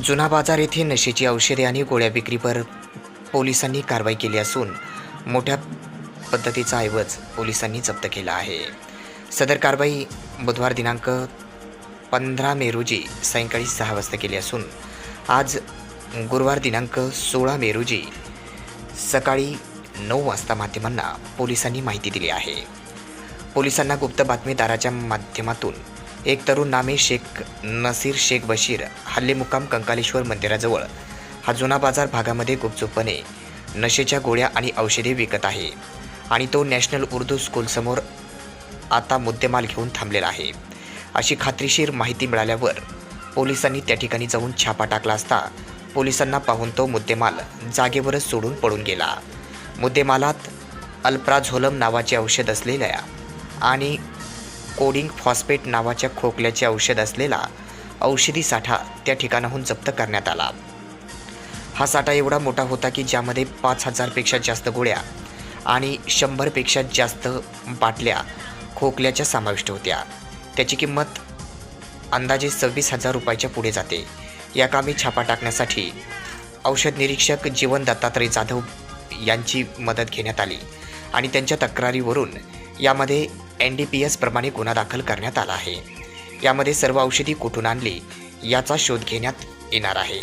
जुना बाजार येथे नशेची औषधे आणि गोळ्या विक्रीवर पोलिसांनी कारवाई केली असून मोठ्या पद्धतीचा ऐवज पोलिसांनी जप्त केला आहे. सदर कारवाई बुधवार दिनांक पंधरा मे रोजी सायंकाळी सहा वाजता केली असून आज गुरुवार दिनांक सोळा मे रोजी सकाळी नऊ वाजता माध्यमांना पोलिसांनी माहिती दिली आहे. पोलिसांना गुप्त बातमीदाराच्या माध्यमातून एक तरुण नामे शेख नसीर शेख बशीर हल्लेमुकाम कंकालेश्वर मंदिराजवळ. हा जुना बाजार भागामध्ये गुपचूपपणे नशेच्या गोळ्या आणि औषधे विकत आहे आणि तो नॅशनल उर्दू स्कूलसमोर आता मुद्देमाल घेऊन थांबलेला आहे. अशी खात्रीशीर माहिती मिळाल्यावर पोलिसांनी त्या ठिकाणी जाऊन छापा टाकला असता पोलिसांना पाहून तो मुद्देमाल जागेवरच सोडून पडून गेला. मुद्देमालात अल्प्राझोलम नावाचे औषध असलेल्या आणि कोडिंग फॉस्फेट नावाच्या खोकल्याचे औषध असलेला औषधी साठा त्या ठिकाणाहून जप्त करण्यात आला. हा साठा एवढा मोठा होता की ज्यामध्ये पाच हजारपेक्षा जास्त गोळ्या आणि शंभरपेक्षा जास्त बाटल्या खोकल्याच्या समाविष्ट होत्या. त्याची किंमत अंदाजे सव्वीस हजार रुपयाच्या पुढे जाते. या कामी छापा टाकण्यासाठी औषध निरीक्षक जीवन दत्तात्रय जाधव यांची मदत घेण्यात आली आणि त्यांच्या तक्रारीवरून यामध्ये एन डी पी एस प्रमाणे गुन्हा दाखल करण्यात आला आहे. यामध्ये सर्व औषधी कुठून आणली याचा शोध घेण्यात येणार आहे.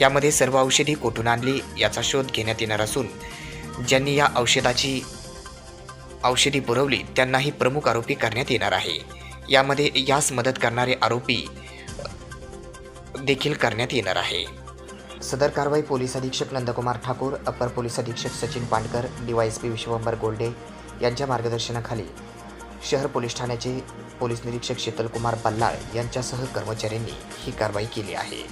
यामध्ये सर्व औषधी कुठून आणली याचा शोध घेण्यात येणार असून ज्यांनी या औषधाची औषधी पुरवली त्यांनाही प्रमुख आरोपी करण्यात येणार आहे. यामध्ये यास मदत करणारे आरोपी देखील करण्यात येणार आहे. सदर कारवाई पोलीस अधीक्षक नंदकुमार ठाकूर अपर पोलीस अधीक्षक सचिन पांडकर पी विश्वंभर गोल्डे यांच्या मार्गदर्शनाखाली शहर पोलीस ठाण्याचे पोलीस निरीक्षक शीतलकुमार बल्लाळ यांच्यासह कर्मचाऱ्यांनी ही कारवाई केली आहे.